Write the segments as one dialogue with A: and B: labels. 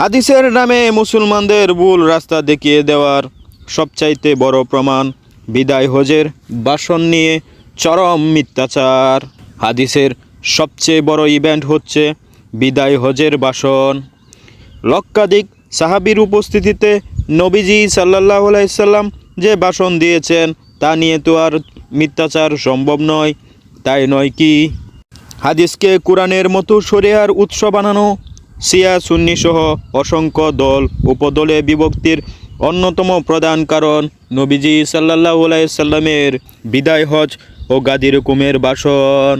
A: হাদিসের নামে মুসলমানদের ভুল রাস্তা দেখিয়ে দেওয়ার সবচাইতে বড় প্রমাণ বিদায় হজের বাসন নিয়ে চরম মিথ্যাচার। হাদিসের সবচেয়ে বড় ইভেন্ট হচ্ছে বিদায় হজের বাসন। লক্ষাধিক সাহাবির উপস্থিতিতে নবীজি সাল্লাহ আলাইসাল্লাম যে বাসন দিয়েছেন, তা নিয়ে তো আর মিথ্যাচার সম্ভব নয়। তাই নয় কি? হাদিসকে কোরআনের মতো শরিয়ার উৎস বানানো সিয়া সুন্নি সহ অসংখ্য দল উপদলে বিভক্তির অন্যতম প্রধান কারণ নবীজি সাল্লাহ সাল্লামের বিদায় হজ ও গাদির কুমের বাসন।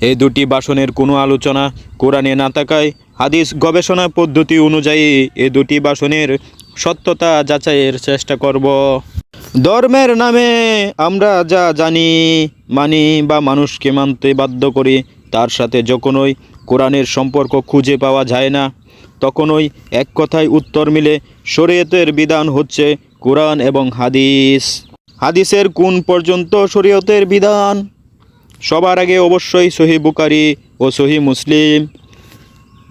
A: এই দুটি বাসনের কোনো আলোচনা কোরআনে না থাকায় হাদিস গবেষণা পদ্ধতি অনুযায়ী এ দুটি বাসনের সত্যতা যাচাইয়ের চেষ্টা করব। ধর্মের নামে আমরা যা জানি, মানি বা মানুষকে মানতে বাধ্য করি, তার সাথে যখনই কোরআনের সম্পর্ক খুঁজে পাওয়া যায় না। তখনই এক কথায় উত্তর মিলে শরীয়তের বিধান হচ্ছে কোরআন এবং হাদিস। হাদিসের কোন পর্যন্ত শরীয়তের বিধান? সবার আগে অবশ্যই সহি বুকারি ও সহি মুসলিম।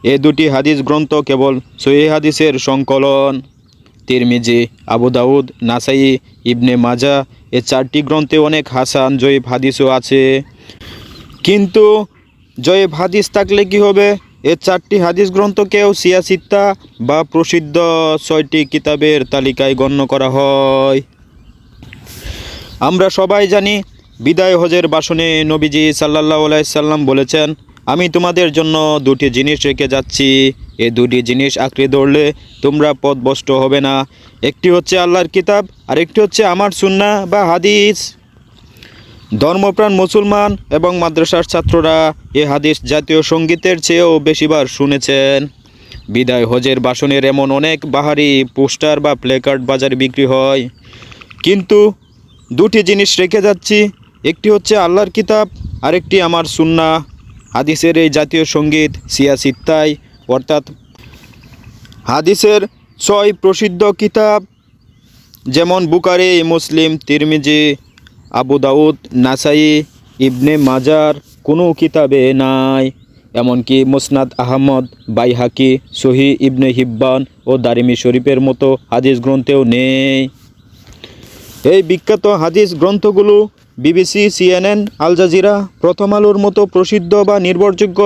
A: এ দুটি হাদিস গ্রন্থ কেবল সহি হাদিসের সংকলন। তিরমিজি, আবু দাউদ, নাসাই, ইবনে মাজা, এ চারটি গ্রন্থে অনেক হাসান জয়ীব হাদিসও আছে। কিন্তু জয়ীব হাদিস থাকলে কি হবে? এ চারটি হাদিস গ্রন্থকেও সিয়াসিত্তা বা প্রসিদ্ধ ছয়টি কিতাবের তালিকায় গণ্য করা হয়। আমরা সবাই জানি, বিদায় হজের বাসনে নবীজি সাল্লাহ সাল্লাম বলেছেন, আমি তোমাদের জন্য দুটি জিনিস রেখে যাচ্ছি। এ দুটি জিনিস আঁকড়ে ধরলে তোমরা পথভ্রষ্ট হবে না। একটি হচ্ছে আল্লাহর কিতাব আর একটি হচ্ছে আমার সুন্না বা হাদিস। ধর্মপ্রাণ মুসলমান এবং মাদ্রাসার ছাত্ররা এ হাদিস জাতীয় সঙ্গীতের চেয়েও বেশিবার শুনেছেন। বিদায় হজের বাসনের এমন অনেক বাহারি পোস্টার বা প্লেকার্ড বাজারে বিক্রি হয়। কিন্তু দুটি জিনিস রেখে যাচ্ছি, একটি হচ্ছে আল্লাহর কিতাব, আরেকটি আমার সুন্না হাদিসের এই জাতীয় সংগীত সিয়াসিত্তাই অর্থাৎ হাদিসের ছয় প্রসিদ্ধ কিতাব, যেমন বুকারি মুসলিম, তিরমিজি আবু দাউদ, নাসাই, ইবনে মাজার, কোনো কিতাবে নাই। এমনকি মুসনাদ আহমদ, বাইহাকি, সহি ইবনে হিব্বান ও দারিমি শরীফের মতো হাদিস গ্রন্থেও নেই। এই বিখ্যাত হাদিস গ্রন্থগুলো বিবিসি, সিএনএন, আল জাজিরা, প্রথম আলোর মতো প্রসিদ্ধ বা নির্ভরযোগ্য।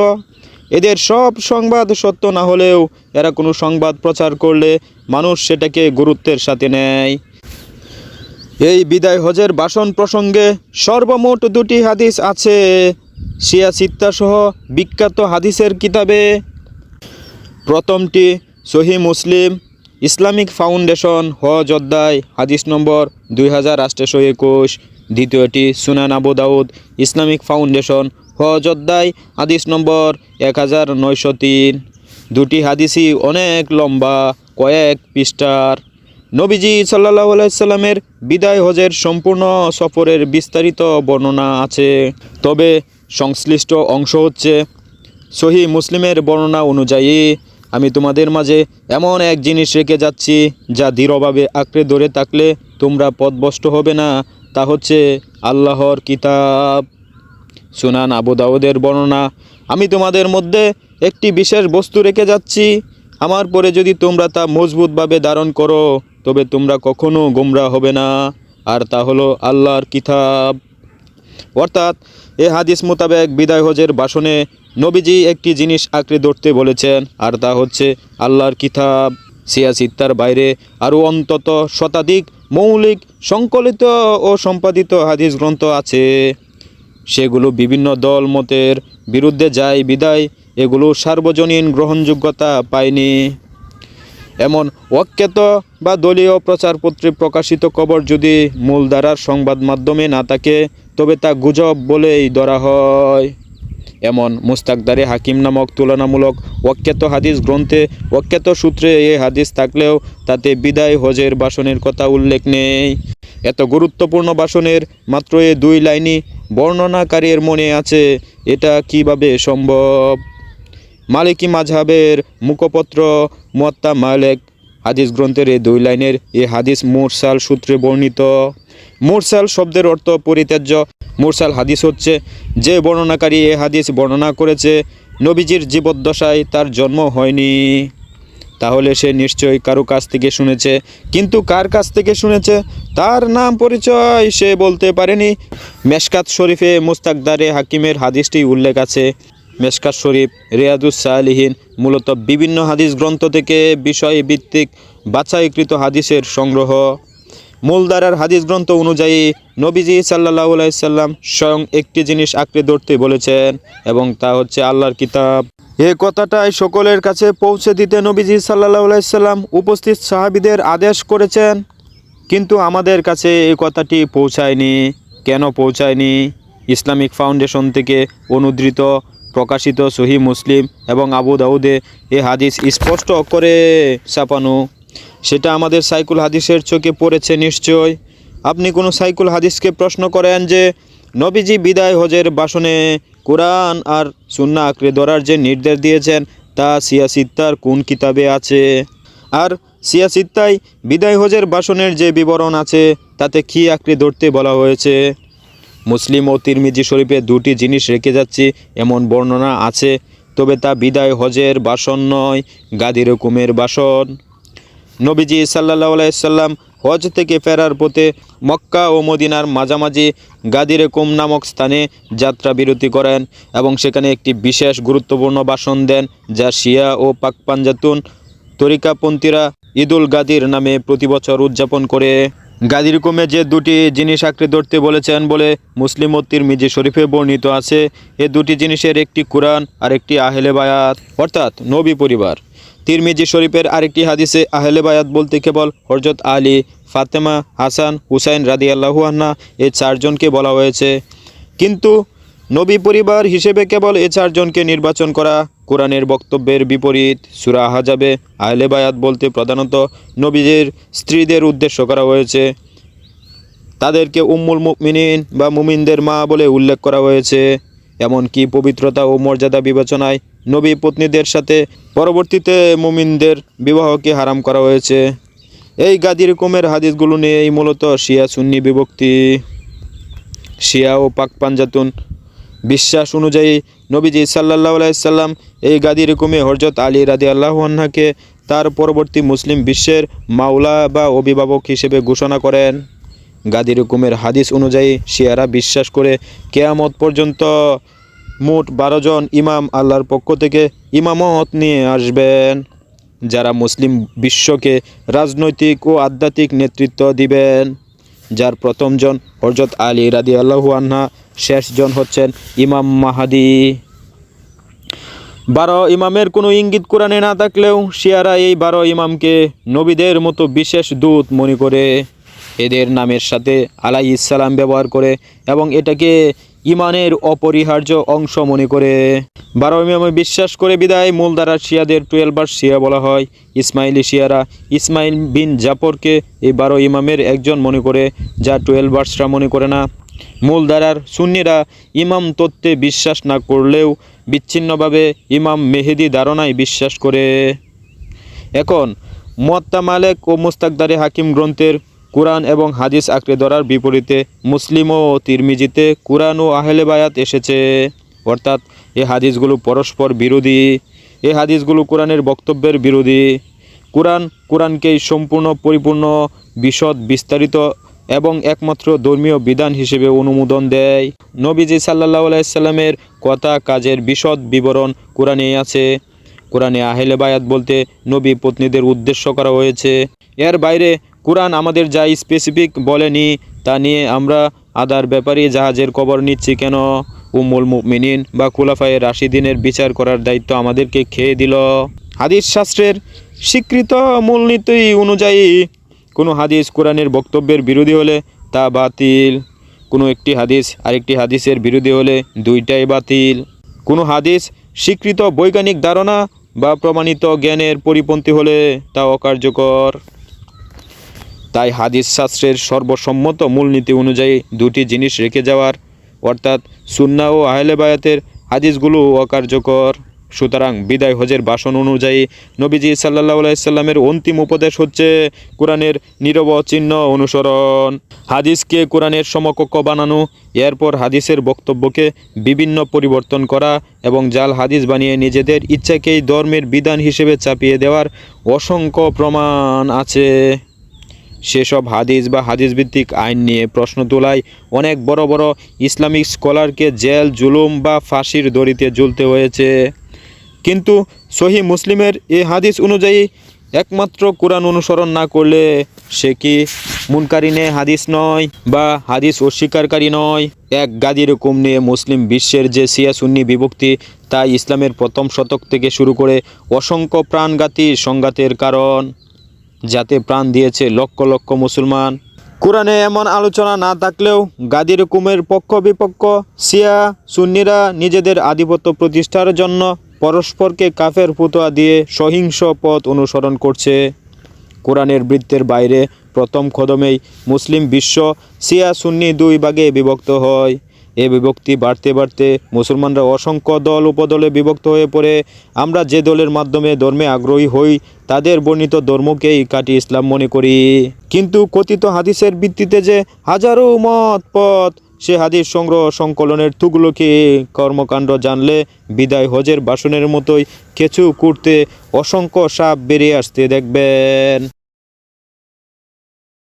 A: এদের সব সংবাদ সত্য না হলেও এরা কোনো সংবাদ প্রচার করলে মানুষ সেটাকে গুরুত্বের সাথে নেয়। এই বিদায় হজের বাসন প্রসঙ্গে সর্বমোট দুটি হাদিস আছে। শিয়া সহ বিখ্যাত হাদিসের কিতাবে। প্রথমটি সহি মুসলিম ইসলামিক ফাউন্ডেশন হজ অধ্যায়, হাদিস নম্বর দুই হাজার আটশো একুশ। দ্বিতীয়টি Sunan Abu Dawud Islamic Foundation হজ অধ্যায়, হাদিস নম্বর এক হাজার নয়শো তিন। দুটি হাদিসই অনেক লম্বা, কয়েক পৃষ্ঠার। নবীজি সাল্লাহ আলাইসাল্লামের বিদায় হজের সম্পূর্ণ সফরের বিস্তারিত বর্ণনা আছে। তবে সংশ্লিষ্ট অংশ হচ্ছে সহি মুসলিমের বর্ণনা অনুযায়ী আমি তোমাদের মাঝে এমন এক জিনিস রেখে যাচ্ছি যা দৃঢ়ভাবে আঁকড়ে ধরে থাকলে তোমরা পথভ্রষ্ট হবে না, তা হচ্ছে আল্লাহর কিতাব। সুনান আবু দাউদের বর্ণনা, আমি তোমাদের মধ্যে একটি বিশেষ বস্তু রেখে যাচ্ছি, আমার পরে যদি তোমরা তা মজবুতভাবে ধারণ করো তবে তোমরা কখনো গোমরা হবে না। আর তা হলো আল্লাহর কিতাব। অর্থাৎ এ হাদিস মোতাবেক বিদায় হজের বাসনে নবীজি একটি জিনিস আঁকড়ে ধরতে বলেছেন, আর তা হচ্ছে আল্লাহর কিতাব। সিয়াসিত্তার বাইরে আরও অন্তত শতাধিক মৌলিক, সংকলিত ও সম্পাদিত হাদিস গ্রন্থ আছে। সেগুলো বিভিন্ন দল মতের বিরুদ্ধে যায় বিদায়, এগুলো সার্বজনীন গ্রহণযোগ্যতা পায়নি। এমন অখ্যাত বা দলীয় প্রচারপত্রে প্রকাশিত খবর যদি মূলধারার সংবাদ মাধ্যমে না থাকে, তবে তা গুজব বলেই ধরা হয়। এমন মুস্তাকদারে হাকিম নামক তুলনামূলক অখ্যাত হাদিস গ্রন্থে অখ্যাত সূত্রে এ হাদিস থাকলেও তাতে বিদায় হজের বাসনের কথা উল্লেখ নেই। এত গুরুত্বপূর্ণ বাসনের মাত্র এ দুই লাইনই বর্ণনাকারীর মনে আছে, এটা কীভাবে সম্ভব? মালিকি মাঝহাবের মুখপত্র মুয়াত্তা মালেক। হাদিস গ্রন্থের এই দুই লাইনের এ হাদিস মুরসাল সূত্রে বর্ণিত। মুরসাল শব্দের অর্থ পরিত্যাজ্য। মুরসাল হাদিস হচ্ছে যে বর্ণনাকারী এ হাদিস বর্ণনা করেছে, নবীজির জীবদ্দশায় তার জন্ম হয়নি। তাহলে সে নিশ্চয়ই কারও কাছ থেকে শুনেছে। কিন্তু কার কাছ থেকে শুনেছে? তার নাম পরিচয় সে বলতে পারেনি। মেশকাত শরীফে মুস্তাকদারে হাকিমের হাদিসটি উল্লেখ আছে। মেশকাত শরীফ, রেয়াদুস সালিহীন, মূলত বিভিন্ন হাদিস গ্রন্থ থেকে বিষয় ভিত্তিক বাছাইকৃত হাদিসের সংগ্রহ। মূলধারার হাদিস গ্রন্থ অনুযায়ী নবীজি সাল্লাহ সাল্লাম স্বয়ং একটি জিনিস আঁকড়ে ধরতে বলেছেন এবং তা হচ্ছে আল্লাহর কিতাব। এ কথাটাই সকলের কাছে পৌঁছে দিতে নবীজি সাল্লাহ সাল্লাম উপস্থিত সাহাবিদের আদেশ করেছেন। কিন্তু আমাদের কাছে এই কথাটি পৌঁছায়নি। কেন পৌঁছায়নি? ইসলামিক ফাউন্ডেশন থেকে অনুদ্ধৃত প্রকাশিত সহি মুসলিম এবং আবু দাউদে এ হাদিস স্পষ্ট করে ছাপানো। সেটা আমাদের সাইকুল হাদিসের চোখে পড়েছে নিশ্চয়। আপনি কোনো সাইকুল হাদিসকে প্রশ্ন করেন যে, নবীজি বিদায় হজের বাসনে কোরআন আর সুন্না আঁকড়ে ধরার যে নির্দেশ দিয়েছেন, তা সিয়াসিত্তার কোন কিতাবে আছে? আর সিয়াসিত্তায় বিদায় হজের বাসনের যে বিবরণ আছে, তাতে কী আঁকড়ে ধরতে বলা হয়েছে? মুসলিম ও তিরমিজি শরীফে দুটি জিনিস রেখে যাচ্ছি, এমন বর্ণনা আছে, তবে তা বিদায় হজের বাসন নয়, গাদির কুমের বাসন। নবীজি সাল্লাহ সাল্লাম হজ থেকে ফেরার পথে মক্কা ও মদিনার মাঝামাঝি গাদিরে কুম নামক স্থানে যাত্রা বিরতি করেন এবং সেখানে একটি বিশেষ গুরুত্বপূর্ণ ভাষণ দেন, যা শিয়া ও পাক পাঞ্জাতুন তরিকাপন্থীরা ঈদুল গাদির নামে প্রতি বছর উদযাপন করে। গাদির কমে যে দুটি জিনিস আঁকড়ে ধরতে বলেছেন বলে মুসলিম অতির মিজি শরীফে বর্ণিত আছে, এ দুটি জিনিসের একটি কোরআন আর একটি আহেলে বায়াত, অর্থাৎ নবী পরিবার। তিরমিজি শরীফের আরেকটি হাদিসে আহলে বায়াত বলতে কেবল হরজত আলী, ফাতেমা, হাসান, হুসাইন রাদি আল্লাহুয়ান্না এই চারজনকে বলা হয়েছে। কিন্তু নবী পরিবার হিসেবে কেবল এ চারজনকে নির্বাচন করা কোরআনের বক্তব্যের বিপরীত। সুরা হাজাবে আহলে বায়াত বলতে প্রধানত নবীদের স্ত্রীদের উদ্দেশ্য করা হয়েছে। তাদেরকে উম্মুল মুমিনিন বা মুমিনদের মা বলে উল্লেখ করা হয়েছে। এমনকি পবিত্রতা ও মর্যাদা বিবেচনায় নবী পত্নীদের সাথে পরবর্তীতে মুমিনদের বিবাহকে হারাম করা হয়েছে। এই গাদির কুমের হাদিসগুলো নিয়েই মূলত শিয়া সুন্নি বিভক্তি। শিয়া ও পাক পাঞ্জাতুন বিশ্বাস অনুযায়ী নবীজি সাল্লাহ সাল্লাম এই গাদির কুমে হরজত আলী রাদি আল্লাহ আন্নাকে তার পরবর্তী মুসলিম বিশ্বের মাওলা বা অভিভাবক হিসেবে ঘোষণা করেন। গাদির হুকুমের হাদিস অনুযায়ী শিয়ারা বিশ্বাস করে কেয়ামত পর্যন্ত মোট বারো জন ইমাম আল্লাহর পক্ষ থেকে ইমামত নিয়ে আসবেন। যারা মুসলিম বিশ্বকে রাজনৈতিক ও আধ্যাত্মিক নেতৃত্ব দিবেন। যার প্রথমজন হরজত আলী রাদি আল্লাহু আন্না শেষজন হচ্ছেন ইমাম মাহাদি। বারো ইমামের কোনো ইঙ্গিত কোরআনে না থাকলেও শিয়ারা এই বারো ইমামকে নবীদের মতো বিশেষ দূত মনে করে। এদের নামের সাথে আলাই ইসালাম ব্যবহার করে এবং এটাকে ইমানের অপরিহার্য অংশ মনে করে। বারো ইমামে বিশ্বাস করে বিদায় মূলধারার শিয়াদের টুয়েলভার শিয়া বলা হয়। ইসমাইলি শিয়ারা ইসমাইল বিন জাফরকে এই বারো ইমামের একজন মনে করে, যা টুয়েলভার্সরা মনে করে না। মূলধারার সুন্নিরা ইমাম তত্ত্বে বিশ্বাস না করলেও বিচ্ছিন্নভাবে ইমাম মেহেদি ধারণায় বিশ্বাস করে। এখন, মোয়াত্তা মালেক ও মুস্তাকদারে হাকিম গ্রন্থের কোরআন এবং হাদিস আঁকড়ে ধরার বিপরীতে মুসলিম ও তিরমিজিতে কোরআন ও আহলে বায়াত এসেছে। অর্থাৎ এই হাদিসগুলো পরস্পর বিরোধী এই হাদিসগুলো কোরআনের বক্তব্যের বিরোধী। কোরআন, কোরআনকেই সম্পূর্ণ, পরিপূর্ণ, বিশদ, বিস্তারিত এবং একমাত্র ধর্মীয় বিধান হিসেবে অনুমোদন দেয়। নবীজি সাল্লাহ আলাইসাল্লামের কথা, কাজের বিশদ বিবরণ কোরআনে আছে। কোরআনে আহলে বায়াত বলতে নবী পত্নীদের উদ্দেশ্য করা হয়েছে। এর বাইরে কোরআন আমাদের যা স্পেসিফিক বলেনি, তা নিয়ে আমরা আদার ব্যাপারে জাহাজের কবর নিচ্ছি কেন? উম্মুল মুমিনিন বা কুলাফায়ে রাশিদিনের বিচার করার দায়িত্ব আমাদেরকে খেয়ে দিল? হাদিস শাস্ত্রের স্বীকৃত মূলনীতি অনুযায়ী কোনো হাদিস কোরআনের বক্তব্যের বিরোধী হলে তা বাতিল। কোনো একটি হাদিস, আরেকটি হাদিসের বিরোধী হলে দুইটাই বাতিল। কোনো হাদিস স্বীকৃত বৈজ্ঞানিক ধারণা বা প্রমাণিত জ্ঞানের পরিপন্থী হলে তা অকার্যকর। তাই হাদিস শাস্ত্রের সর্বসম্মত মূলনীতি অনুযায়ী দুটি জিনিস রেখে যাওয়ার, অর্থাৎ সুন্না ও আহলে বায়াতের হাদিসগুলো অকার্যকর। সুতরাং বিদায় হজের ভাষণ অনুযায়ী নবীজি সাল্লাহ আলাইসাল্লামের অন্তিম উপদেশ হচ্ছে কোরআনের নিরবচ্ছিন্ন অনুসরণ। হাদিসকে কোরআনের সমকক্ষ বানানো, এরপর হাদিসের বক্তব্যকে বিভিন্ন পরিবর্তন করা এবং জাল হাদিস বানিয়ে নিজেদের ইচ্ছাকেই ধর্মের বিধান হিসেবে চাপিয়ে দেওয়ার অসংখ্য প্রমাণ আছে। সেসব হাদিস বা হাদিস ভিত্তিক আইন নিয়ে প্রশ্ন তোলায় অনেক বড় বড় ইসলামিক স্কলারকে জেল, জুলুম বা ফাঁসির দড়িতে ঝুলতে হয়েছে। কিন্তু সহি মুসলিমের এই হাদিস অনুযায়ী একমাত্র কোরআন অনুসরণ না করলে সে কি মুনকারিনে হাদিস নয় বা হাদিস অস্বীকারী নয়? এক গাদির হুকুম নিয়ে মুসলিম বিশ্বের যে সিয়া সুন্নি বিভক্তি, তা ইসলামের প্রথম শতক থেকে শুরু করে অসংখ্য প্রাণঘাতী সংঘাতের কারণ, যাতে প্রাণ দিয়েছে লক্ষ লক্ষ মুসলমান। কোরআনে এমন আলোচনা না থাকলেও গাদির হুকুমের পক্ষ বিপক্ষ সিয়া সুন্নিরা নিজেদের আধিপত্য প্রতিষ্ঠার জন্য পরস্পরকে কাফের ফুতোয়া দিয়ে সহিংস পথ অনুসরণ করছে। কোরআনের বৃত্তের বাইরে প্রথম কদমেই মুসলিম বিশ্ব সিয়া সুন্নি দুই ভাগে বিভক্ত হয়। এ বিভক্তি বাড়তে বাড়তে মুসলমানরা অসংখ্য দল উপদলে বিভক্ত হয়ে পড়ে। আমরা যে দলের মাধ্যমে ধর্মে আগ্রহী হই, তাদের বর্ণিত ধর্মকেই কাটি ইসলাম মনে করি। কিন্তু কথিত হাদিসের ভিত্তিতে যে হাজারো মত পথ সে হাদিস সংগ্রহ সংকলনের তুগলকে কর্মকাণ্ড জানলে বিদায় হজের বাসনের মতোই কিছু কুড়তে অসংখ্য সাপ বেরিয়ে আসতে দেখবেন।